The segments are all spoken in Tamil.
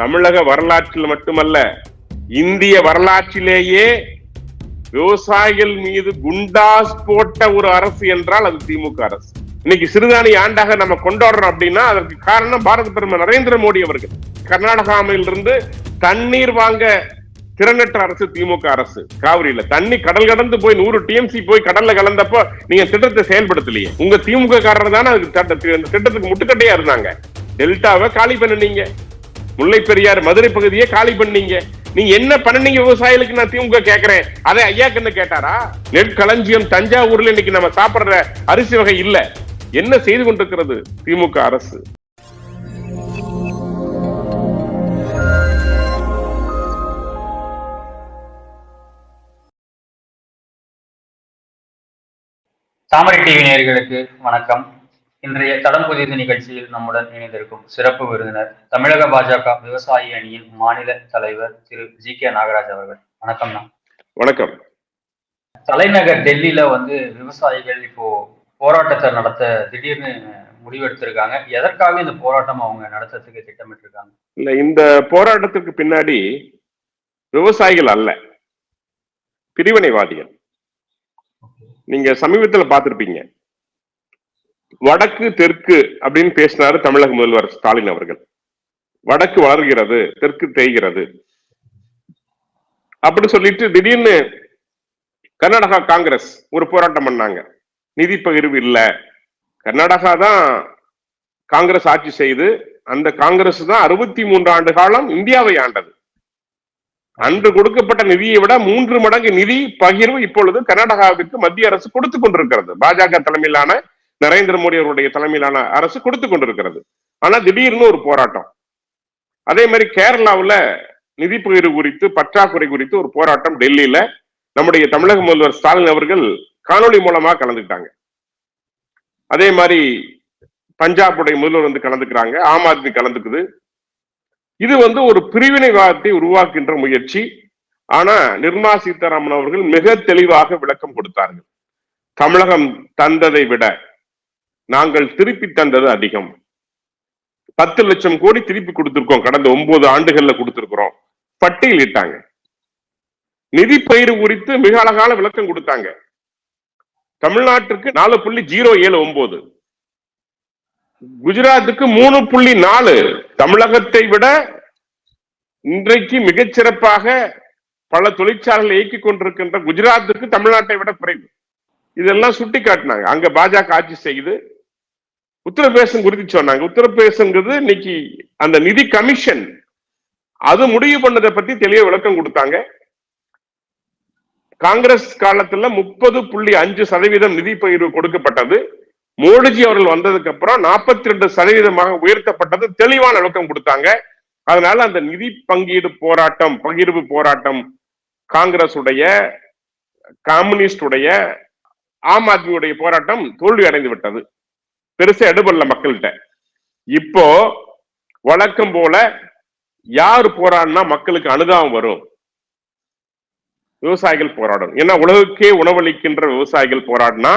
தமிழக வரலாற்றில் மட்டுமல்ல இந்திய வரலாற்றிலேயே விவசாயிகள் மீது குண்டாஸ் போட்ட ஒரு அரசு என்றால் அது திமுக அரசு. இன்னைக்கு சிறுதானி ஆண்டாக நம்ம கொண்டாடுறோம் அப்படின்னா அதற்கு காரணம் பாரத பிரதமர் நரேந்திர மோடி அவர்கள். கர்நாடகாவிலிருந்து தண்ணீர் வாங்க திறனற்ற அரசு திமுக அரசு. காவிரியில தண்ணி கடல் கடந்து போய் நூறு டிஎம்சி போய் கடல்ல கலந்தப்போ நீங்க திட்டத்தை செயல்படுத்தலையே. உங்க திமுக காரர் தானே அதுக்கு திட்டத்துக்கு முட்டுக்கட்டையா இருந்தாங்க. டெல்டாவை காலி பண்ணுனீங்க. முல்லை பெரியார் மதுரை பகுதியை காலி பண்ணீங்க. நீங்க என்ன பண்ணுனீங்க விவசாயிகளுக்கு? நான் திமுக கேக்குறேன். அதை ஐயா கண்ணு கேட்டாரா? நெற்களஞ்சியம் தஞ்சாவூர்ல இன்னைக்கு நம்ம சாப்பிடுற அரிசி வகை இல்ல. என்ன செய்து கொண்டிருக்கிறது திமுக அரசு? தாமரை டிவி நேயர்களுக்கு வணக்கம். இன்றைய தடம் புதிது நிகழ்ச்சியில் நம்முடன் இணைந்திருக்கும் சிறப்பு விருந்தினர் தமிழக பாஜக விவசாயி அணியின் மாநில தலைவர் திரு ஜி கே நாகராஜ் அவர்கள். வணக்கம்ண்ணா வணக்கம். தலைநகர் டெல்லியில வந்து விவசாயிகள் இப்போ போராட்டத்தை நடத்த திடீர்னு முடிவெடுத்திருக்காங்க எதற்காக இந்த போராட்டம் அவங்க நடத்துறதுக்கு திட்டமிட்டிருக்காங்க? இல்ல இந்த போராட்டத்திற்கு பின்னாடி விவசாயிகள் அல்ல பிரிவினைவாதிகள். நீங்க சமீபத்துல பார்த்திருப்பீங்க. வடக்கு தெற்கு அப்படின்னு பேசினாரு தமிழக முதல்வர் ஸ்டாலின் அவர்கள். வடக்கு வளர்கிறது தெற்கு தேய்கிறது. அப்படி சொல்லிட்டு திடீர்னு கர்நாடகா காங்கிரஸ் ஒரு போராட்டம் பண்ணாங்க. நிதி பகிர்வு இல்ல. கர்நாடகா தான் காங்கிரஸ் ஆட்சி செய்து அந்த காங்கிரஸ் தான் அறுபத்தி மூன்று ஆண்டு காலம் இந்தியாவை ஆண்டது. அன்று கொடுக்கப்பட்ட நிதியை விட மூன்று மடங்கு நிதி பகிர்வு இப்பொழுது கர்நாடகாவிற்கு மத்திய அரசு கொடுத்து கொண்டிருக்கிறது. பாஜக தலைமையிலான நரேந்திர மோடி அவருடைய தலைமையிலான அரசு கொடுத்து கொண்டிருக்கிறது. ஆனா திடீர்னு ஒரு போராட்டம். அதே மாதிரி கேரளாவுல நிதி பகிர்வு குறித்து பற்றாக்குறை குறித்து ஒரு போராட்டம் டெல்லியில நம்முடைய தமிழக முதல்வர் ஸ்டாலின் அவர்கள் காணொளி மூலமா கலந்துக்கிட்டாங்க. அதே மாதிரி பஞ்சாபுடைய முதல்வர் வந்து கலந்துக்கிறாங்க ஆம் ஆத்மி கலந்துக்குது. இது வந்து ஒரு பிரிவினைவாதத்தை உருவாக்குகின்ற முயற்சி. ஆனா நிர்மலா சீதாராமன் அவர்கள் மிக தெளிவாக விளக்கம் கொடுத்தார்கள். தமிழகம் தந்ததை விட நாங்கள் திருப்பி தந்தது அதிகம். பத்து லட்சம் கோடி திருப்பி கொடுத்திருக்கோம். கடந்த ஒன்பது ஆண்டுகள்ல கொடுத்திருக்கிறோம். பட்டியலிட்டாங்க நிதி பயிர் குறித்து மிக அழகான விளக்கம் கொடுத்தாங்க. தமிழ்நாட்டுக்கு நாலு புள்ளி ஜீரோ ஏழு ஒன்பது. குஜராத்துக்கு மூணு புள்ளி நாலு. தமிழகத்தை விட இன்றைக்கு மிகச்சிறப்பாக பல தொழிற்சாலைகளை இயக்கிக் கொண்டிருக்கின்ற குஜராத்துக்கு தமிழ்நாட்டை விட குறைவு. இதெல்லாம் சுட்டி காட்டினாங்க. அங்க பாஜக ஆட்சி செய்யுது. உத்தரப்பிரதேசம் குறித்து சொன்னாங்க. உத்தரப்பிரதேசங்கிறது இன்னைக்கு அந்த நிதி கமிஷன் அது முடிவு பண்ணதை பத்தி தெளிய விளக்கம் கொடுத்தாங்க. காங்கிரஸ் காலத்துல முப்பது புள்ளி அஞ்சு சதவீதம் நிதி பகிர்வு கொடுக்கப்பட்டது. மோடிஜி அவர்கள் வந்ததுக்கு அப்புறம் நாற்பத்தி ரெண்டு சதவீதமாக உயர்த்தப்பட்டது தெளிவான விளக்கம் கொடுத்தாங்க. அதனால அந்த நிதி பங்கீடு போராட்டம் பகிர்வு போராட்டம் காங்கிரஸ் உடைய கம்யூனிஸ்ட் ஆம் ஆத்மியுடைய போராட்டம் தோல்வி அடைந்து விட்டது. பெருசா எடுபடல மக்கள்கிட்ட. இப்போ வழக்கம் போல யார் போராடினா மக்களுக்கு அனுதாபம் வரும். விவசாயிகள் போராடணும். ஏன்னா உலகுக்கே உணவளிக்கின்ற விவசாயிகள் போராடினா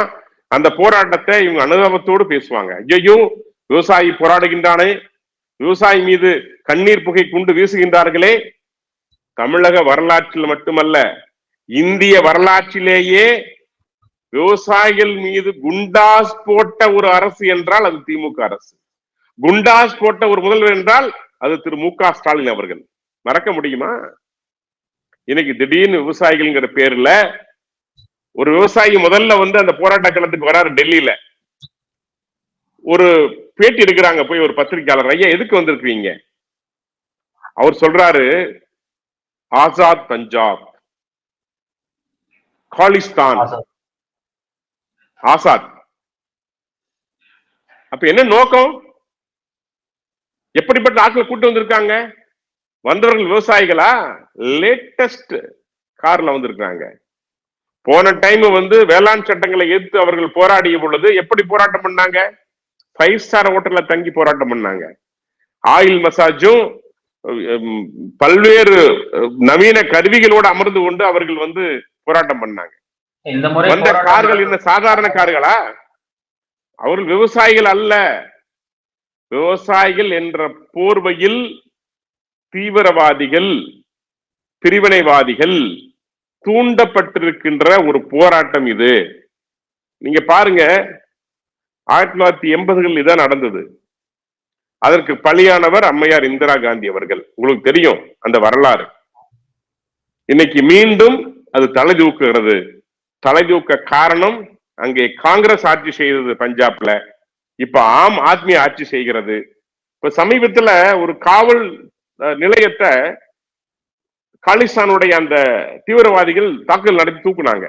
அந்த போராட்டத்தை இவங்க அனுதாபத்தோடு பேசுவாங்க. ஐயோ விவசாயி போராடுகின்றானே. விவசாயி மீது கண்ணீர் புகை குண்டு வீசுகின்றார்களே. தமிழக வரலாற்றில் மட்டுமல்ல இந்திய வரலாற்றிலேயே விவசாயிகள் மீது குண்டாஸ் போட்ட ஒரு அரசு என்றால் அது திமுக அரசு. குண்டாஸ் போட்ட ஒரு முதல்வர் என்றால் அது திரு மு க ஸ்டாலின் அவர்கள். மறக்க முடியுமா? இன்னைக்கு திடீர்னு விவசாயிகள்ங்கிற பேர்ல ஒரு விவசாயி முதல்ல வந்து அந்த போராட்ட களத்துக்கு வராரு டெல்லியில. ஒரு பேட்டி எடுக்கிறாங்க போய் ஒரு பத்திரிகையாளர் ஐயா எதுக்கு வந்திருக்கீங்க அவர் சொல்றாரு ஆசாத் பஞ்சாப் காலிஸ்தான் ஆசாத். அப்ப என்ன நோக்கம்? எப்படிப்பட்ட ஆட்களை கூட்டு வந்திருக்காங்க? வந்தவர்கள் விவசாயிகளா? லேட்டஸ்ட் கார்ல வந்திருக்காங்க போன டைம் வந்து வேளாண் சட்டங்களை எதிர்த்து அவர்கள் போராடிய பொழுது எப்படி போராட்டம் பண்ணாங்க? ஃபைவ் ஸ்டார் ஹோட்டல்ல தங்கி போராட்டம் பண்ணாங்க. ஆயில் மசாஜும் பல்வேறு நவீன கருவிகளோடு அமர்ந்து கொண்டு அவர்கள் வந்து போராட்டம் பண்ணாங்க. இந்த முறை வந்த கார்கள் என்ன சாதாரண கார்களா? அவர்கள் விவசாயிகள் அல்ல. விவசாயிகள் என்ற போர்வையில் தீவிரவாதிகள் பிரிவினைவாதிகள் தூண்டப்பட்டிருக்கின்ற ஒரு போராட்டம் இது. நீங்க பாருங்க ஆயிரத்தி தொள்ளாயிரத்தி எண்பதுகள் இதான் நடந்தது. அதற்கு பலியானவர் அம்மையார் இந்திரா காந்தி அவர்கள். உங்களுக்கு தெரியும் அந்த வரலாறு. இன்னைக்கு மீண்டும் அது தலை தூக்குகிறது. தலை தூக்க காரணம் அங்கே காங்கிரஸ் ஆட்சி செய்தது பஞ்சாப்ல. இப்ப ஆம் ஆத்மி ஆட்சி செய்கிறது. இப்ப சமீபத்துல ஒரு காவல் நிலையத்தை காலிஸ்தானுடைய அந்த தீவிரவாதிகள் தாக்குதல் நடத்தி தூக்குனாங்க.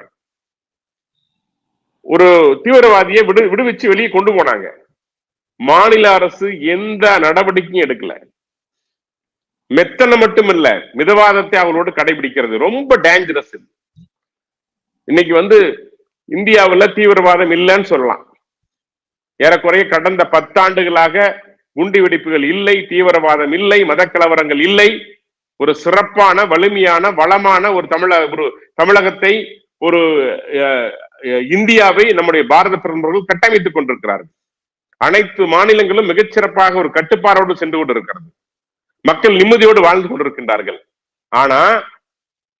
ஒரு தீவிரவாதியை விடு விடுவிச்சு வெளியே கொண்டு போனாங்க. மாநில அரசு எந்த நடவடிக்கையும் எடுக்கல. மெத்தனை மட்டும் இல்ல மிதவாதத்தை அவங்களோடு கடைபிடிக்கிறது. ரொம்ப டேஞ்சரஸ் இன்னைக்கு வந்து இந்தியாவுல தீவிரவாதம் இல்லைன்னு சொல்லலாம். ஏறக்குறைய கடந்த பத்தாண்டுகளாக குண்டு வெடிப்புகள் இல்லை தீவிரவாதம் இல்லை மதக்கலவரங்கள் இல்லை. ஒரு சிறப்பான வலிமையான வளமான ஒரு தமிழக ஒரு தமிழகத்தை ஒரு அஹ், இந்தியாவை நம்முடைய பாரத பிரதமர்கள் கட்டமைத்துக் கொண்டிருக்கிறார்கள். அனைத்து மாநிலங்களும் மிகச்சிறப்பாக ஒரு கட்டுப்பாடோடு சென்று கொண்டிருக்கிறது. மக்கள் நிம்மதியோடு வாழ்ந்து கொண்டிருக்கின்றார்கள். ஆனா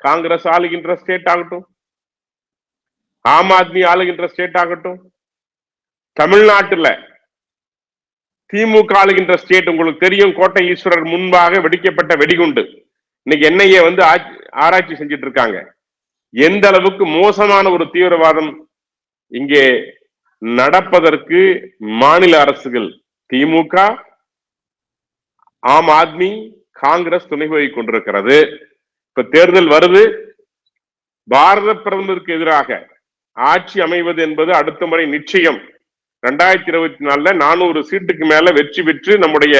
காங்கிரஸ் ஆளுகின்ற ஸ்டேட் ஆகட்டும் ஆம் ஆத்மி ஆளுகின்ற ஸ்டேட் ஆகட்டும். தமிழ்நாட்டுல திமுக ஆளுகின்ற ஸ்டேட் உங்களுக்கு தெரியும். கோட்டை ஈஸ்வரர் முன்பாக வெடிக்கப்பட்ட வெடிகுண்டு. இன்னைக்கு என்ஐஏ வந்து ஆட்சி- ஆராய்ச்சி செஞ்சிட்டு இருக்காங்க. எந்த அளவுக்கு மோசமான ஒரு தீவிரவாதம் இங்கே நடப்பதற்கு மாநில அரசுகள் திமுக ஆம் ஆத்மி காங்கிரஸ் துணை போய் கொண்டிருக்கிறது. இப்ப தேர்தல் வருது. பாரத பிரதமருக்கு எதிராக ஆட்சி அமைவது என்பது அடுத்த முறை நிச்சயம். ரெண்டாயிரத்தி இருபத்தி நாலுல நானூறு சீட்டுக்கு மேல வெற்றி பெற்று நம்முடைய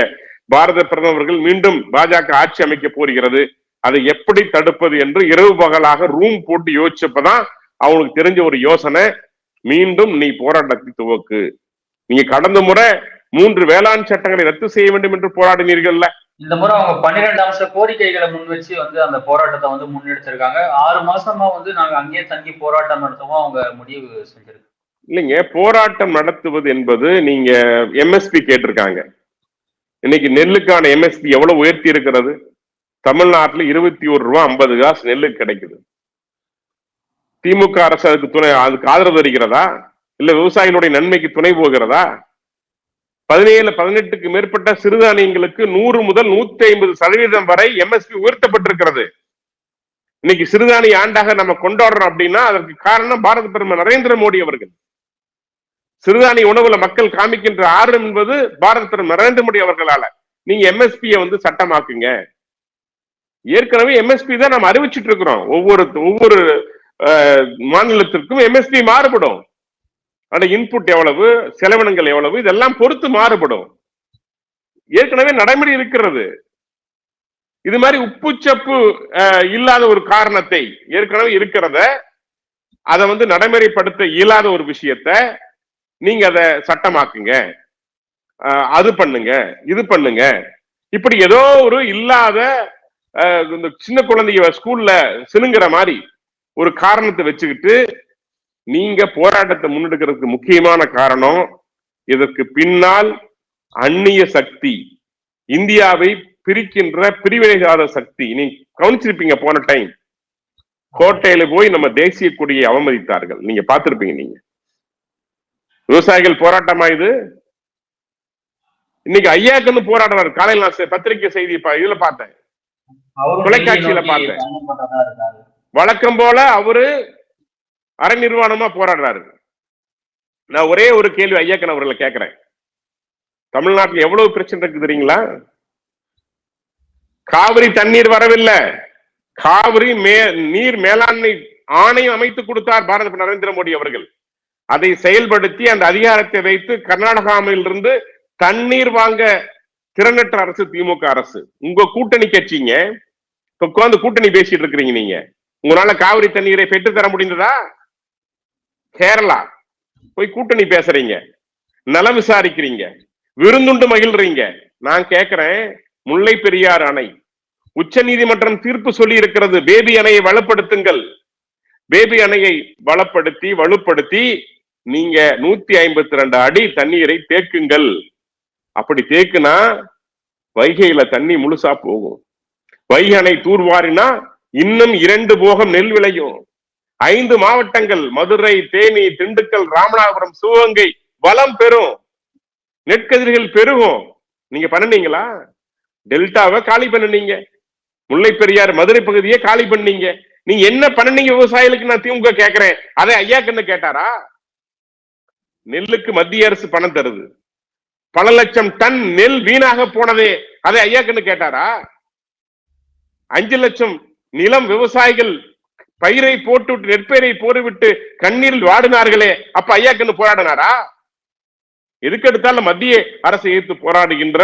பாரத பிரதமர்கள் மீண்டும் பாஜக ஆட்சி அமைக்க போகிறது. அதை எப்படி தடுப்பது என்று இரவு பகலாக ரூம் போட்டு யோசிச்சப்பதான் அவனுக்கு தெரிஞ்ச ஒரு யோசனை. மீண்டும் நீ போராட்டத்தை துவக்கு. நீங்க கடந்த முறை மூன்று வேளாண் சட்டங்களை ரத்து செய்ய வேண்டும் என்று போராடினீர்கள்ல? இந்த முறை அவங்க பன்னிரெண்டு அம்ச கோரிக்கைகளை முன் வச்சு வந்து அந்த போராட்டத்தை வந்து முன்னெடுத்திருக்காங்க. ஆறு மாசமா வந்து நாங்க அங்கேயே தங்கி போராட்டம் நடத்தவும் அவங்க முடிவு செஞ்சிருக்கு. இல்லைங்க போராட்டம் நடத்துவது என்பது நீங்க எம்எஸ்பி கேட்டிருக்காங்க. இன்னைக்கு நெல்லுக்கான எம்எஸ்பி எவ்வளவு உயர்த்தி இருக்கிறது? தமிழ்நாட்டுல இருபத்தி ஒரு ரூபா ஐம்பது காசு நெல்லு கிடைக்குது. திமுக அரசு அதுக்கு துணை அதுக்கு ஆதரவு தருகிறதா இல்ல விவசாயிகளுடைய நன்மைக்கு துணை போகிறதா? பதினேழு பதினெட்டுக்கு மேற்பட்ட சிறுதானியங்களுக்கு நூறு முதல் நூத்தி ஐம்பது சதவீதம் வரை எம்எஸ்பி உயர்த்தப்பட்டிருக்கிறது. இன்னைக்கு சிறுதானிய ஆண்டாக நம்ம கொண்டாடுறோம் அப்படின்னா அதற்கு காரணம் பாரத பிரதமர் நரேந்திர மோடி அவர்கள். சிறுதானிய உணவுல மக்கள் காமிக்கின்ற ஆர்வம் என்பது பாரத பிரதமர் நரேந்திர மோடி அவர்களால. நீங்க எம்எஸ்பியை வந்து சட்டமாக்குங்க. ஏற்கனவே எம்எஸ்பி தான் நம்ம அறிவிச்சிட்டு இருக்கிறோம். ஒவ்வொரு ஒவ்வொரு மாநிலத்திற்கும் எம்எஸ்பி மாறுபடும். அந்த இன்புட் எவ்வளவு செலவினங்கள் எவ்வளவு இதெல்லாம் பொறுத்து மாறுபடும். ஏற்கனவே நடைமுறை இருக்கிறது. இது மாதிரி உப்புச்சப்பு இல்லாத ஒரு காரணத்தை ஏற்கனவே இருக்கிறத அதை வந்து நடைமுறைப்படுத்த இயலாத ஒரு விஷயத்த நீங்க அதை சட்டமாக்குங்க. அது பண்ணுங்க இது பண்ணுங்க. இப்படி ஏதோ ஒரு இல்லாத இந்த சின்ன குழந்தைய ஸ்கூல்ல சினுங்கிற மாதிரி ஒரு காரணத்தை வச்சுக்கிட்டு நீங்க போராட்டத்தை முன்னெடுக்கிறதுக்கு முக்கியமான காரணம் இதற்கு பின்னால் அந்நிய சக்தி இந்தியாவை பிரிக்கின்ற பிரிவினைவாத சக்தி. நீ கவனிச்சிருப்பீங்க போன டைம் கோட்டையில போய் நம்ம தேசிய கொடியை அவமதித்தார்கள். நீங்க பார்த்திருப்பீங்க நீங்க. விவசாயிகள் போராட்டமா இது? இன்னைக்கு ஐயாக்குன்னு போராடுறாரு. காலையில் நான் பத்திரிக்கை செய்தி இதுல பார்த்தேன். தொலைக்காட்சியில பார்த்தேன். வழக்கம் போல அவரு அரை நிர்வாணமா போராடுறாரு. நான் ஒரே ஒரு கேள்வி ஐயாக்கன் அவர்களை கேட்கிறேன். தமிழ்நாட்டுல எவ்வளவு பிரச்சனை இருக்கு தெரியுங்களா? காவிரி தண்ணீர் வரவில்லை. காவிரி மே நீர் மேலாண்மை ஆணையம் அமைத்து கொடுத்தார் பாரத நரேந்திர மோடி அவர்கள். அதை செயல்படுத்தி அந்த அதிகாரத்தை வைத்து கர்நாடகாவிலிருந்து தண்ணீர் வாங்க திறனற்ற அரசு திமுக அரசு. உங்க கூட்டணி கட்சிங்க. இப்ப உட்கார்ந்து கூட்டணி பேசிட்டு இருக்கிறீங்க நீங்க. உங்களால காவிரி தண்ணீரை பெற்று தர முடிந்ததா? கேரளா. போய் கூட்டணி பேசுறீங்க. நலம் விசாரிக்கிறீங்க. விருந்துண்டு மகிழ்றீங்க. நான் கேக்குறேன் முல்லை பெரியார் அணை. உச்ச நீதிமன்றம் தீர்ப்பு சொல்லி இருக்கிறது. பேபி அணையை வளப்படுத்துங்கள் பேபி அணையை வளப்படுத்தி வலுப்படுத்தி நீங்க நூத்தி ஐம்பத்தி ரெண்டு அடி தண்ணீரை தேக்குங்கள். அப்படி தேக்குனா வைகையில தண்ணி முழுசா போகும். வைகணை தூர்வாரினா இன்னும் இரண்டு போகம் நெல் விளையும். ஐந்து மாவட்டங்கள் மதுரை தேனி திண்டுக்கல் ராமநாதபுரம் சிவகங்கை வளம் பெறும். நெற்கதிர்கள் பெருகும். நீங்க பண்ணுனீங்களா? டெல்டாவை காலி பண்ணுனீங்க. முல்லை பெரியார் மதுரை பகுதியை காலி பண்ணீங்க நீங்க என்ன பண்ணுனீங்க விவசாயிகளுக்கு நான் திமுக கேட்கிறேன் அதை ஐயா கண்ணு கேட்டாரா? நெல்லுக்கு மத்திய அரசு பணம் தருது. பல லட்சம் டன் நெல் வீணாக போனதே. அதை ஐயா கண்ணு கேட்டாரா? அஞ்சு லட்சம் நிலம் விவசாயிகள் பயிரை போட்டு விட்டு நெற்பயிரை போட்டுவிட்டு கண்ணீரில் வாடினார்களே அப்ப ஐயா கண்ணு போராடினாரா? எதுக்கு எடுத்தாலும் மத்திய அரசை எதிர்த்து போராடுகின்ற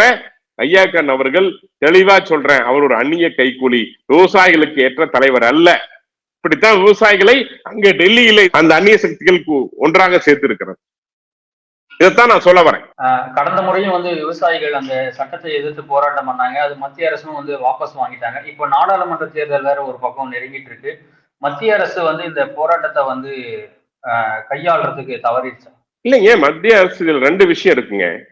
ஐயா கண் அவர்கள் தெளிவா சொல்றேன் அவர் ஒரு அந்நிய கைக்கூலி விவசாயிகளுக்கு ஏற்ற தலைவர் அல்ல. இப்படித்தான் விவசாயிகளை அங்க டெல்லியில அந்த அந்நிய சக்திகளுக்கு ஒன்றாக சேர்த்து இருக்கிறது இதைத்தான் நான் சொல்ல வரேன். ஆஹ் கடந்த முறையும் வந்து விவசாயிகள் அந்த சட்டத்தை எதிர்த்து போராட்டம் பண்ணாங்க. அது மத்திய அரசும் வந்து வாபஸ் வாங்கிட்டாங்க. இப்போ நாடாளுமன்ற தேர்தல் வேற ஒரு பக்கம் நெருங்கிட்டு இருக்கு. மத்திய அரசு வந்து இந்த போராட்டத்தை வந்து ஆஹ் கையாளுறதுக்கு தவறிடுச்சு. இல்லைங்க மத்திய அரசு இதில் ரெண்டு விஷயம் இருக்குங்க.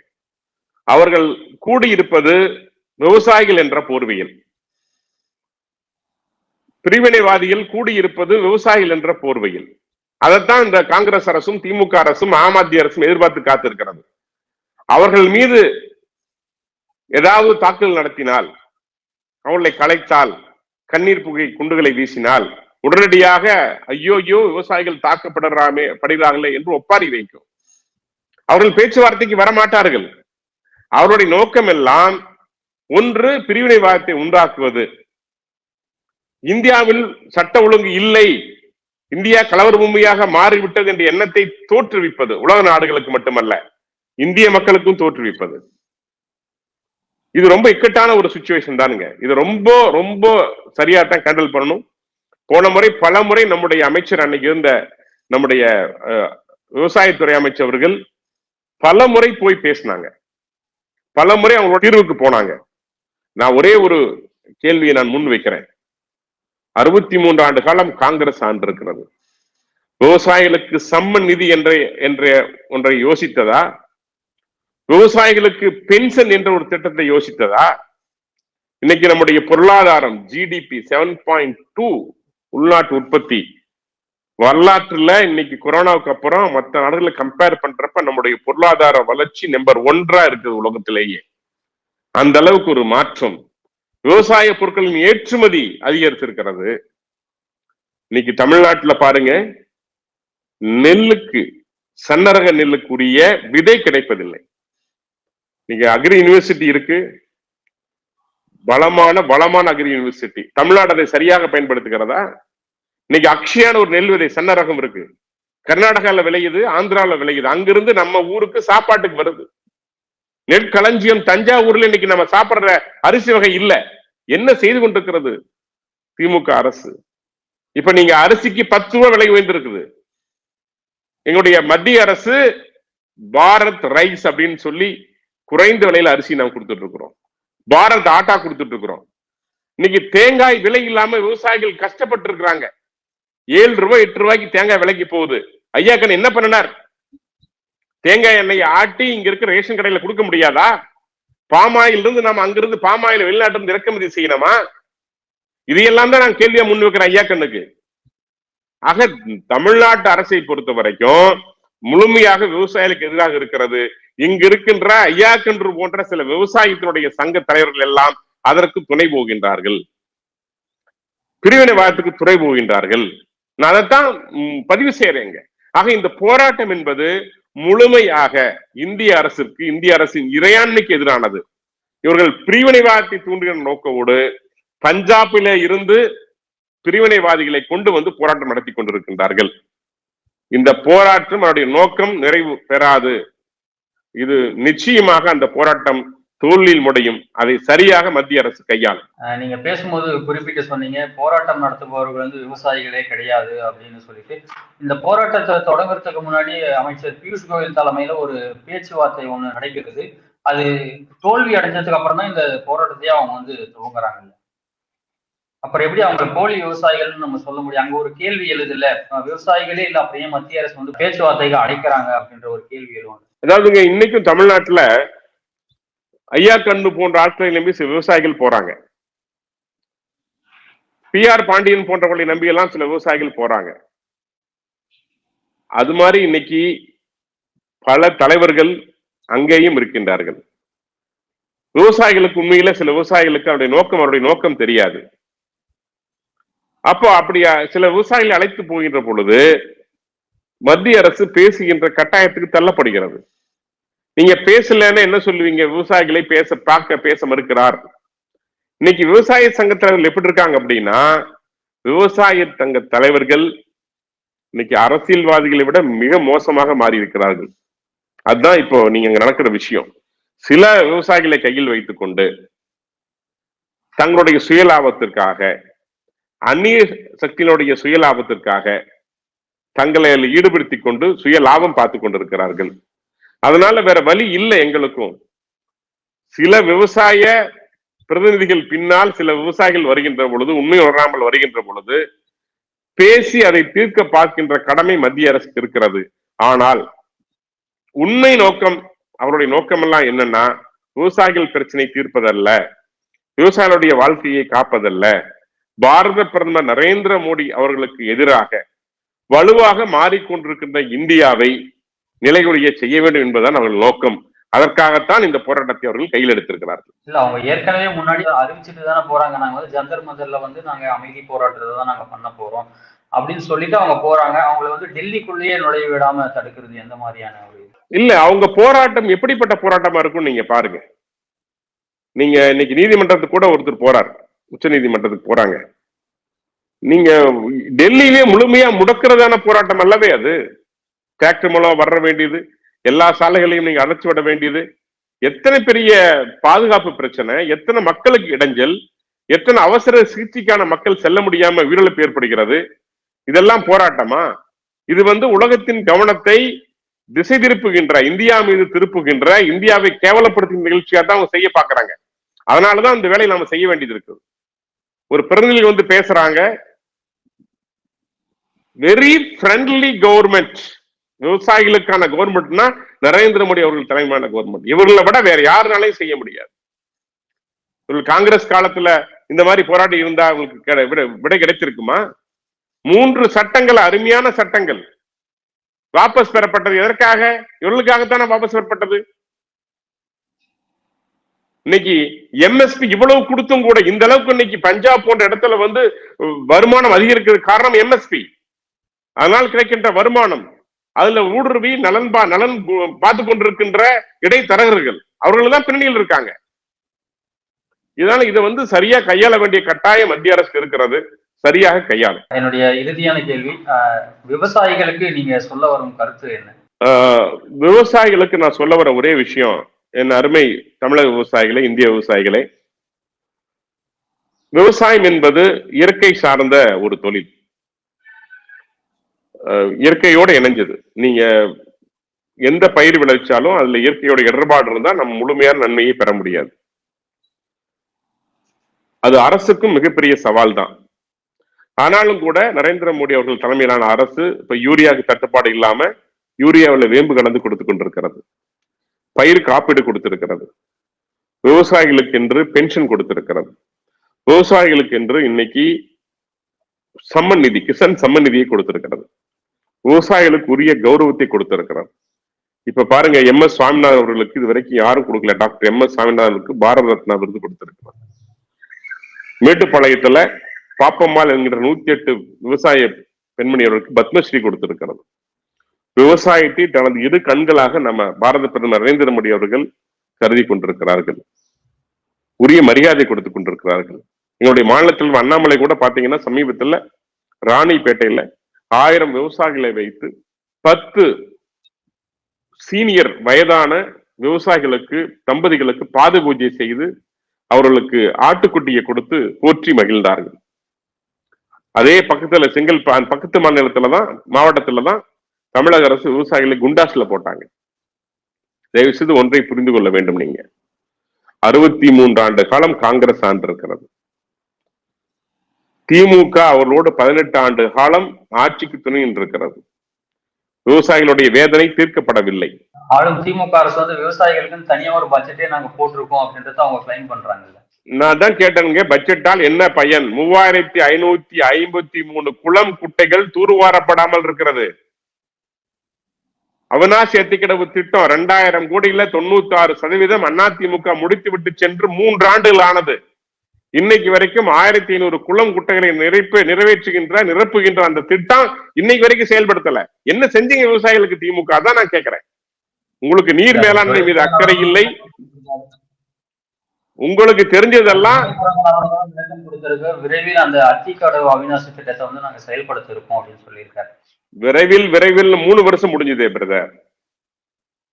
அவர்கள் கூடியிருப்பது விவசாயிகள் என்ற போர்வையில். பிரிவினைவாதிகள் கூடியிருப்பது விவசாயிகள் என்ற போர்வையில். அதைத்தான் இந்த காங்கிரஸ் அரசும் திமுக அரசும் ஆம் ஆத்மி அரசும் எதிர்பார்த்து காத்திருக்கிறது. அவர்கள் மீது ஏதாவது தாக்குதல் நடத்தினால் அவர்களை கலைத்தால் கண்ணீர் புகை குண்டுகளை வீசினால் உடனடியாக ஐயோ ஐயோ விவசாயிகள் தாக்கப்படுறாமே படுகிறார்களே என்று ஒப்பாரி வைக்கும். அவர்கள் பேச்சுவார்த்தைக்கு வரமாட்டார்கள். அவருடைய நோக்கம் எல்லாம் ஒன்று பிரிவினைவாதத்தை உண்டாக்குவது. இந்தியாவில் சட்ட ஒழுங்கு இல்லை. இந்தியா கலவர பூமியாக மாறிவிட்டது என்ற எண்ணத்தை தோற்றுவிப்பது. உலக நாடுகளுக்கு மட்டுமல்ல இந்திய மக்களுக்கும் தோற்றுவிப்பது. இது ரொம்ப இக்கட்டான ஒரு சுச்சுவேஷன் தானுங்க. இது ரொம்ப ரொம்ப சரியா தான் ஹேண்டில் பண்ணணும். போன முறை பல முறை நம்முடைய அமைச்சர் அன்னைக்கு இருந்த நம்முடைய விவசாயத்துறை அமைச்சர்கள் பல முறை போய் பேசினாங்க. பல முறை அவங்களோட தீர்வுக்கு போனாங்க. நான் ஒரே ஒரு கேள்வியை நான் முன் வைக்கிறேன். அறுபத்தி மூன்று ஆண்டு காலம் காங்கிரஸ் ஆண்டு இருக்கிறது விவசாயிகளுக்கு சம்ம நிதி என்ற என்ற ஒன்றை யோசித்ததா? விவசாயிகளுக்கு பென்ஷன் என்ற ஒரு திட்டத்தை யோசித்ததா? இன்னைக்கு நம்முடைய பொருளாதாரம் ஜிடிபி செவன் பாயிண்ட் டூ உள்நாட்டு உற்பத்தி. வரலாற்றுல இன்னைக்கு கொரோனாவுக்கு அப்புறம் மற்ற நாடுகளை கம்பேர் பண்றப்ப நம்முடைய பொருளாதார வளர்ச்சி நம்பர் ஒன்றா இருக்குது உலகத்திலேயே. அந்த அளவுக்கு ஒரு மாற்றம். விவசாய பொருட்களின் ஏற்றுமதி அதிகரித்திருக்கிறது. இன்னைக்கு தமிழ்நாட்டுல பாருங்க நெல்லுக்கு சன்னரக நெல்லுக்குரிய விதை கிடைப்பதில்லை. நீங்க அக்ரி யூனிவர்சிட்டி இருக்கு பலமான பலமான அக்ரி யூனிவர்சிட்டி தமிழ்நாடு அதை சரியாக பயன்படுத்துகிறதா? இன்னைக்கு அக்ஷயான ஒரு நெல் விதை சன்ன ரகம் இருக்கு. கர்நாடகால விளையுது ஆந்திரால விளையுது. அங்கிருந்து நம்ம ஊருக்கு சாப்பாட்டுக்கு வருது. நெற்களஞ்சியம் தஞ்சாவூர்ல இன்னைக்கு நம்ம சாப்பிடுற அரிசி வகை இல்ல. என்ன செய்து கொண்டிருக்கிறது? திமுக அரசு. இப்ப நீங்க அரிசிக்கு பத்து ரூபாய் விலை உயர்ந்திருக்குது. எங்களுடைய மத்திய அரசு பாரத் ரைஸ் அப்படின்னு சொல்லி குறைந்த விலையில அரிசி நாம் கொடுத்துட்டு இருக்கிறோம். பாரத் ஆட்டா கொடுத்துட்டு இருக்கிறோம் இன்னைக்கு தேங்காய் விலை இல்லாம விவசாயிகள் கஷ்டப்பட்டு இருக்கிறாங்க ஏழு ரூபாய் எட்டு ரூபாய்க்கு தேங்காய் விலைக்கு போகுது. ஐயாக்கன் என்ன பண்ணினார்? தேங்காய் எண்ணெயை ஆட்டி இங்க இருக்கிற ரேஷன் கடையில கொடுக்க முடியாதா? பாமாயில் இருந்து நாம அங்கிருந்து பாமாயில் வெளிநாட்டு இருந்து இறக்குமதி செய்யணுமா? இதையெல்லாம் தான் நான் கேள்வியா முன் வைக்கிறேன் ஐயாக்கண்ணுக்கு ஆக தமிழ்நாட்டு அரசை பொறுத்த வரைக்கும் முழுமையாக விவசாயிகளுக்கு எதிராக இருக்கிறது. இங்கு இருக்கின்ற ஐயாக்கன்று போன்ற சில விவசாயத்தினுடைய சங்க தலைவர்கள் எல்லாம் அதற்கு துணை போகின்றார்கள். பிரிவினைவாதத்துக்கு துணை போகின்றார்கள். நான் அதைத்தான் பதிவு செய்யறேங்க ஆக இந்த போராட்டம் என்பது முழுமையாக இந்திய அரசிற்கு இந்திய அரசின் இறையாண்மைக்கு எதிரானது. இவர்கள் பிரிவினைவாதத்தை தூண்டுகிற நோக்கோடு பஞ்சாபில இருந்து பிரிவினைவாதிகளை கொண்டு வந்து போராட்டம் நடத்தி கொண்டிருக்கின்றார்கள். இந்த போராட்டம் அவருடைய நோக்கம் நிறைவு பெறாது. இது நிச்சயமாக அந்த போராட்டம் தோல்வியில் முடையும். அதை சரியாக மத்திய அரசு கையாளும். நீங்க பேசும்போது குறிப்பிட்டு சொன்னீங்க போராட்டம் நடத்துபவர்கள் வந்து விவசாயிகளே கிடையாது அப்படின்னு சொல்லிட்டு. இந்த போராட்டத்தை தொடங்குறதுக்கு முன்னாடி அமைச்சர் பியூஷ் கோயல் தலைமையில ஒரு பேச்சுவார்த்தை ஒண்ணு நடைபெறுது அது தோல்வி அடைஞ்சதுக்கு அப்புறம் தான் இந்த போராட்டத்தையே அவங்க வந்து துவங்குறாங்க. அப்புறம் எப்படி அவங்க போலி விவசாயிகள்னு நம்ம சொல்ல முடியும்? அங்க ஒரு கேள்வி எழுதுல. விவசாயிகளே இல்ல அப்படியே மத்திய அரசு வந்து பேச்சுவார்த்தைக்கு அடைக்கிறாங்க அப்படின்ற ஒரு கேள்வி எழுவாங்க அதாவதுங்க இன்னைக்கும் தமிழ்நாட்டுல ஐயா கண்ணு போன்ற ஆட்களை நம்பி சில விவசாயிகள் போறாங்க. பி ஆர் பாண்டியன் போன்றவர்களை நம்பி எல்லாம் சில விவசாயிகள் போறாங்க. அது மாதிரி இன்னைக்கு பல தலைவர்கள் அங்கேயும் இருக்கின்றார்கள். விவசாயிகளுக்கு உண்மையில சில விவசாயிகளுக்கு அவருடைய நோக்கம் அவருடைய நோக்கம் தெரியாது. அப்போ அப்படியா சில விவசாயிகளை அழைத்து போகின்ற பொழுது மத்திய அரசு பேசுகின்ற கட்டாயத்துக்கு தள்ளப்படுகிறது. நீங்க பேசலன்னு என்ன சொல்லுவீங்க? விவசாயிகளை பேச பார்க்க பேச மறுக்கிறார். இன்னைக்கு விவசாய சங்க தலைவர்கள் எப்படி இருக்காங்க அப்படின்னா விவசாய சங்க தலைவர்கள் இன்னைக்கு அரசியல்வாதிகளை விட மிக மோசமாக மாறி இருக்கிறார்கள் அதுதான் இப்போ நீங்க நடக்கிற விஷயம். சில விவசாயிகளை கையில் வைத்துக்கொண்டு தங்களுடைய தங்களுடைய சுயலாபத்திற்காக அந்நிய சக்தியினுடைய சுயலாபத்திற்காக தங்களை ஈடுபடுத்தி கொண்டு சுய லாபம் பார்த்து கொண்டிருக்கிறார்கள். அதனால வேற வழி இல்லை எங்களுக்கும். சில விவசாய பிரதிநிதிகள் பின்னால் சில விவசாயிகள் வருகின்ற பொழுது உண்மை வராமல் வருகின்ற பொழுது பேசி அதை தீர்க்க பார்க்கின்ற கடமை மத்திய அரசுக்கு இருக்கிறது. ஆனால் உண்மை நோக்கம் அவருடைய நோக்கமெல்லாம் என்னன்னா விவசாயிகள் பிரச்சனை தீர்ப்பதல்ல. விவசாயிகளுடைய வாழ்க்கையை காப்பதல்ல. பாரத பிரதமர் நரேந்திர மோடி அவர்களுக்கு எதிராக வலுவாக மாறிக்கொண்டிருக்கின்ற இந்தியாவை நிலைகுறிய செய்ய வேண்டும் என்பதுதான் அவர்கள் நோக்கம். அதற்காகத்தான் இந்த போராட்டத்தை அவர்கள் கையில் எடுத்திருக்கிறார்கள். இல்ல அவங்க ஏற்கனவே முன்னாடி அறிவிச்சுட்டு தானே போறாங்க. நாங்க வந்து ஜந்தர் மந்தர்ல வந்து நாங்க அமைதி போராட்டத்தை தான் நாங்க பண்ண போறோம். அப்படின்னு சொல்லிட்டு அவங்க போறாங்க. அவங்கள வந்து டெல்லிக்குள்ளேயே நுழைய விடாம தடுக்கிறது எந்த மாதிரியான ஒரு இல்ல அவங்க போராட்டம் எப்படிப்பட்ட போராட்டமா இருக்கும் நீங்க பாருங்க. நீங்க இன்னைக்கு நீதிமன்றத்துக்கு கூட ஒருத்தர் போறார். உச்ச நீதிமன்றத்துக்கு போறாங்க. நீங்க டெல்லியிலே முழுமையா முடக்கிறதான போராட்டம் அல்லவே அது. டிராக்டர் மூலம் வர வேண்டியது எல்லா சாலைகளையும் நீங்க அடைச்சு விட வேண்டியது. எத்தனை பெரிய பாதுகாப்பு பிரச்சனை எத்தனை மக்களுக்கு இடைஞ்சல் எத்தனை அவசர சிகிச்சைக்கான மக்கள் செல்ல முடியாம உயிரிழப்பு ஏற்படுகிறது. இதெல்லாம் போராட்டமா? இது வந்து உலகத்தின் கவனத்தை திசை திருப்புகின்ற இந்தியா மீது திருப்புகின்ற இந்தியாவை கேவலப்படுத்தும் நிகழ்ச்சியா தான் அவங்க செய்ய பாக்குறாங்க அதனாலதான் அந்த வேலையை நாம செய்ய வேண்டியது இருக்குது. ஒரு பிரதிநிதி வந்து பேசுறாங்க. வெரி ஃப்ரெண்ட்லி கவர்மெண்ட் விவசாயிகளுக்கான கவர்மெண்ட்னா நரேந்திர மோடி அவர்கள் தலைமையான கவர்மெண்ட் இவர்களை விட வேற யாருனாலையும் செய்ய முடியாது. இவர்கள் காங்கிரஸ் காலத்துல இந்த மாதிரி போராட்டம் இருந்தா அவங்களுக்கு கிடை- விடை விடை கிடைத்திருக்குமா? மூன்று சட்டங்கள் அருமையான சட்டங்கள். வாபஸ் பெறப்பட்டது எதற்காக? இவர்களுக்காகத்தானே வாபஸ் பெறப்பட்டது? இன்னைக்கு எம்எஸ்பி இவ்வளவு கொடுத்தும் கூட இந்த அளவுக்கு இன்னைக்கு பஞ்சாப் போன்ற இடத்துல வந்து வருமானம் அதிகரிக்கிறது காரணம் எம்எஸ்பி அதனால் கிடைக்கின்ற வருமானம் அதுல ஊடுருவி நலன் பா நலன் பார்த்து கொண்டிருக்கின்ற இடைத்தரகர்கள் அவர்கள் தான் பின்னணியில் இருக்காங்க. இதனால இதை வந்து சரியா கையாள வேண்டிய கட்டாயம் மத்திய அரசுக்கு இருக்கிறது. சரியாக கையாளும் என்னுடைய இறுதியான கேள்வி விவசாயிகளுக்கு நீங்க சொல்ல வரும் கருத்து என்ன? விவசாயிகளுக்கு நான் சொல்ல வர ஒரே விஷயம் என் அருமை தமிழக விவசாயிகளே இந்திய விவசாயிகளே. விவசாயம் என்பது இயற்கை சார்ந்த ஒரு தொழில். இயற்கையோடு இயற்கையோட இணைஞ்சது. நீங்க எந்த பயிர் விளைவிச்சாலும் அதுல இயற்கையோட இடர்பாடு இருந்தா நம்ம முழுமையான நன்மையை பெற முடியாது. அது அரசுக்கும் மிகப்பெரிய சவால் தான். ஆனாலும் கூட நரேந்திர மோடி அவர்கள் தலைமையிலான அரசு இப்ப யூரியாவுக்கு தட்டுப்பாடு இல்லாம யூரியாவில் வேம்பு கலந்து கொடுத்து கொண்டிருக்கிறது. பயிர் காப்பீடு கொடுத்திருக்கிறது. விவசாயிகளுக்கு என்று பென்ஷன் கொடுத்திருக்கிறது. விவசாயிகளுக்கு என்று இன்னைக்கு சம்மன் நிதி கிசான் சம்மன் நிதியை கொடுத்திருக்கிறது. விவசாயிகளுக்கு உரிய கௌரவத்தை கொடுத்திருக்கிறார். இப்ப பாருங்க எம் எஸ் சுவாமிநாதன் அவர்களுக்கு இது வரைக்கும் யாரும் கொடுக்கல. டாக்டர் எம் எஸ் சுவாமிநாதனுக்கு பாரத ரத்னா விருது கொடுத்திருக்கிறார். மேட்டுப்பாளையத்துல பாப்பம்மாள் என்கிற நூத்தி எட்டு விவசாய பெண்மணி அவர்களுக்கு பத்மஸ்ரீ கொடுத்திருக்கிறது. விவசாயத்தை தனது இரு கண்களாக நம்ம பாரத பிரதமர் நரேந்திர மோடி அவர்கள் கருதி கொண்டிருக்கிறார்கள். உரிய மரியாதை கொடுத்து கொண்டிருக்கிறார்கள். எங்களுடைய மாநிலத்தில் அண்ணாமலை கூட பாத்தீங்கன்னா சமீபத்துல ராணிப்பேட்டையில ஆயிரம் விவசாயிகளை வைத்து பத்து சீனியர் வயதான விவசாயிகளுக்கு தம்பதிகளுக்கு பாத பூஜை செய்து அவர்களுக்கு ஆட்டுக்குட்டியை கொடுத்து போற்றி மகிழ்ந்தார்கள். அதே பக்கத்துல செங்கல் பக்கத்து மாநிலத்துல தான் மாவட்டத்துல தான் தமிழக அரசு விவசாயிகளை குண்டாஸ்ல போட்டாங்க. தயவு செய்து ஒன்றை புரிந்து கொள்ள வேண்டும் நீங்க. அறுபத்தி மூன்று ஆண்டு காலம் காங்கிரஸ் ஆண்டு இருக்கிறது திமுக அவர்களோடு பதினெட்டு ஆண்டு காலம் ஆட்சிக்கு துணை இருக்கிறது விவசாயிகளுடைய வேதனை தீர்க்கப்படவில்லை. ஆளும் திமுக அரசு வந்து விவசாயிகளுக்குன்னு தனியா ஒரு பட்ஜெட்டே நாங்க போட்டிருக்கோம் அப்படின்றத அவங்க கிளைம் பண்றாங்கல்ல. நான் தான் கேட்டேனுங்க பட்ஜெட்டால் என்ன பயன்? மூவாயிரத்தி ஐநூத்தி ஐம்பத்தி மூணு குளம் குட்டைகள் தூர்வாரப்படாமல் இருக்கிறது. அவினாசி அத்திக்கடவு திட்டம் ரெண்டாயிரம் கோடியில தொண்ணூத்தி ஆறு சதவீதம் அதிமுக முடித்து விட்டு சென்று மூன்று ஆண்டுகள் ஆனது. இன்னைக்கு வரைக்கும் ஆயிரத்தி ஐநூறு குளம் குட்டைகளை நிறைப்பு நிறைவேற்றுகின்ற நிரப்புகின்ற அந்த திட்டம் இன்னைக்கு வரைக்கும் செயல்படுத்தல. என்ன செஞ்சீங்க விவசாயிகளுக்கு திமுக? தான் நான் கேட்கிறேன் உங்களுக்கு நீர் மேலாண்மை மீது அக்கறை இல்லை. உங்களுக்கு தெரிஞ்சதெல்லாம் விரைவில் அந்த அத்திக்கடவு அவிநாசி திட்டத்தை வந்து நாங்க செயல்படுத்த இருக்கோம் அப்படின்னு சொல்லியிருக்காரு. விரைவில் விரைவில் மூணு வருஷம் முடிஞ்சதே பிரதர்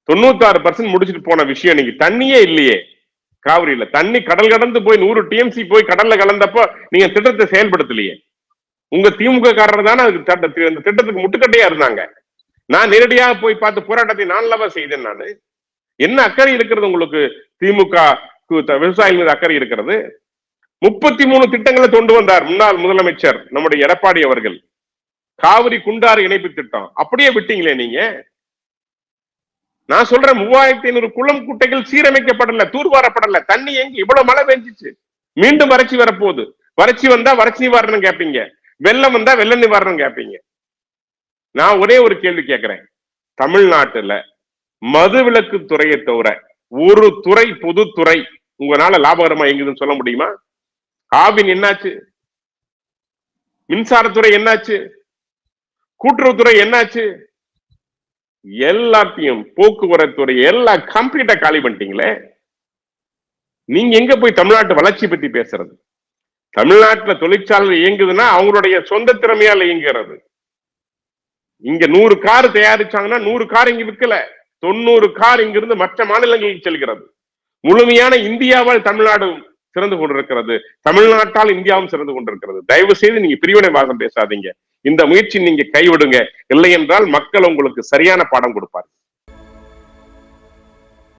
தொண்ணூத்தாறு பர்சன்ட் முடிச்சிட்டு போன விஷயம் நீங்க தண்ணியே இல்லையே. காவிரியில தண்ணி கடல் கடந்து போய் நூறு டிஎம்சி போய் கடல்ல கலந்தப்போ நீங்க திட்டத்தை செயல்படுத்தலையே. உங்க திமுக காரர் தானே அதுக்கு அந்த திட்டத்துக்கு முட்டுக்கட்டையா இருந்தாங்க. நான் நேரடியாக போய் பார்த்து போராட்டத்தை நான்லவா செய்தேன் நானு? என்ன அக்கறை இருக்கிறது உங்களுக்கு? திமுக விவசாயிகள் மீது அக்கறை இருக்கிறது? முப்பத்தி மூணு திட்டங்களை கொண்டு வந்தார் முன்னாள் முதலமைச்சர் நம்முடைய எடப்பாடி அவர்கள். காவிரி குண்டாறு இணைப்பு திட்டம். அப்படியே விட்டீங்களே நீங்க? நான் சொல்றேன் மூவாயிரத்தி ஐநூறு குளம் குட்டைகள் சீரமைக்கப்படல தூர்வாரப்படல தண்ணி எங்க இவ்வளவு மழை பெஞ்சிச்சு? மீண்டும் வறட்சி வரப்போகுது. வறட்சி வந்தா வறட்சி நிவாரணம் கேட்பீங்க வெள்ளம் வந்தா வெள்ள நிவாரணம் கேட்பீங்க நான் ஒரே ஒரு கேள்வி கேட்கிறேன் தமிழ்நாட்டுல மதுவிலக்கு துறையை தவிர ஒரு துறை பொதுத்துறை உங்களால லாபகரமா எங்குதுன்னு சொல்ல முடியுமா? ஆவின் என்னாச்சு? மின்சாரத்துறை என்னாச்சு? கூட்டுறவுத்துறை என்னாச்சு? எல்லாத்தையும் போக்குவரத்துறை எல்லா எல்லாம் கம்ப்ளீட்டா காலி பண்ணிட்டீங்களே? நீங்க எங்க போய் தமிழ்நாட்டு வளர்ச்சி பத்தி பேசுறது? தமிழ்நாட்டுல தொழிற்சாலை இயங்குதுன்னா அவங்களுடைய சொந்த திறமையால இயங்குகிறது இங்க நூறு கார் தயாரிச்சாங்கன்னா நூறு கார் இங்க விற்கல தொண்ணூறு கார் இங்கிருந்து மற்ற மாநிலங்களுக்கு செல்கிறது. முழுமையான இந்தியாவால் தமிழ்நாடு சிறந்து கொண்டிருக்கிறது. தமிழ்நாட்டால் இந்தியாவும் சிறந்து கொண்டிருக்கிறது. தயவு செய்து நீங்க பிரிவினைவாதம் பேசாதீங்க. இந்த முயற்சி நீங்க கைவிடுங்க. இல்லை என்றால் மக்கள் உங்களுக்கு சரியான பாடம் கொடுப்பார்கள்.